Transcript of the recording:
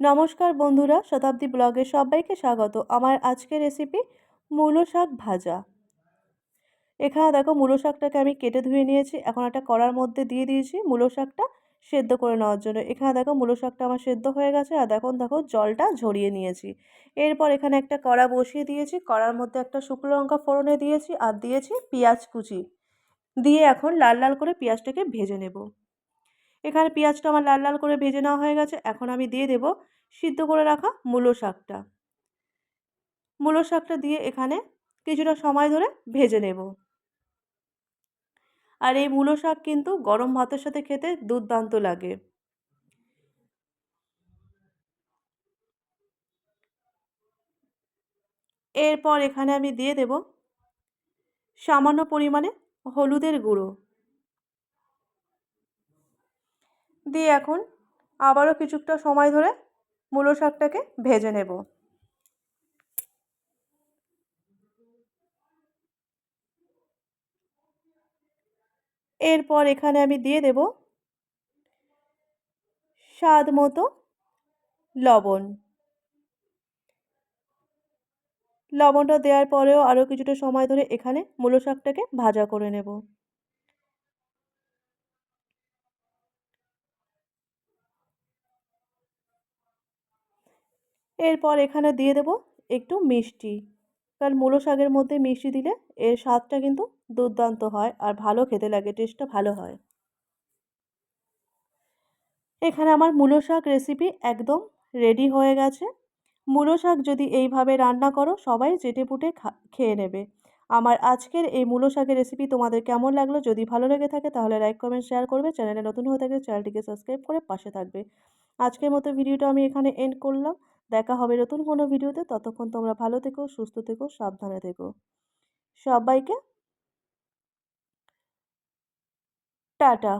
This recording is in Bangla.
নমস্কার বন্ধুরা, শতাব্দী ব্লগে সবাইকে স্বাগত। আমার আজকের রেসিপি মূলো শাক ভাজা। এখানে দেখো মূলো শাকটাকে আমি কেটে ধুয়ে নিয়েছি। এখন একটা কড়ার মধ্যে দিয়ে দিয়েছি মূলো শাকটা সেদ্ধ করে নেওয়ার জন্য। এখানে দেখো মূলো শাকটা আমার সেদ্ধ হয়ে গেছে আর দেখুন দেখো জলটা ঝরিয়ে নিয়েছি। এরপর এখানে একটা কড়া বসিয়ে দিয়েছি। কড়ার মধ্যে একটা শুকনো লঙ্কা ফোড়নে দিয়েছি আর দিয়েছি পেঁয়াজ কুচি। দিয়ে এখন লাল লাল করে পেঁয়াজটাকে ভেজে নেব। এখানে পেঁয়াজটা আমার লাল লাল করে ভেজে নেওয়া হয়ে গেছে। এখন আমি দিয়ে দেব সিদ্ধ করে রাখা মূলো শাকটা। মূলো শাকটা দিয়ে এখানে কিছুটা সময় ধরে ভেজে নেব। আর এই মূলো শাক কিন্তু গরম ভাতের সাথে খেতে দুর্দান্ত লাগে। এরপর এখানে আমি দিয়ে দেব সামান্য পরিমাণে হলুদের গুঁড়ো। দিয়ে এখন আবারও কিছুটা সময় ধরে মূলো শাকটাকে ভেজে নেব। এরপর এখানে আমি দিয়ে দেব স্বাদ মতো লবণ। লবণটা দেওয়ার পরেও আরও কিছুটা সময় ধরে এখানে মূলো শাকটাকে ভাজা করে নেব। এরপর এখানে দিয়ে দেব একটু মিষ্টি। কারণ মূলো শাকের মধ্যে মিষ্টি দিলে এর স্বাদটা কিন্তু দুর্দান্ত হয় আর ভালো খেতে লাগে টেস্টটা ভালো হয়। এখানে আমার মূলো শাক রেসিপি একদম রেডি হয়ে গেছে। মূলো শাক যদি এইভাবে রান্না করো, সবাই চেটে পুটে খেয়ে নেবে। আমার আজকের এই মূলো শাকের রেসিপি তোমাদের কেমন লাগল? যদি ভালো লেগে থাকে তাহলে লাইক কমেন্ট শেয়ার করবে। চ্যানেলে নতুন হয়ে থাকলে চ্যানেলটিকে সাবস্ক্রাইব করে পাশে থাকবে। আজকের মতো ভিডিওটা আমি এখানে এন্ড করলাম। দেখা হবে নতুন কোনো ভিডিওতে। ততক্ষণ তোমরা ভালো থেকো, সুস্থ থেকো, সাবধানে থেকো। সবাইকে টাটা।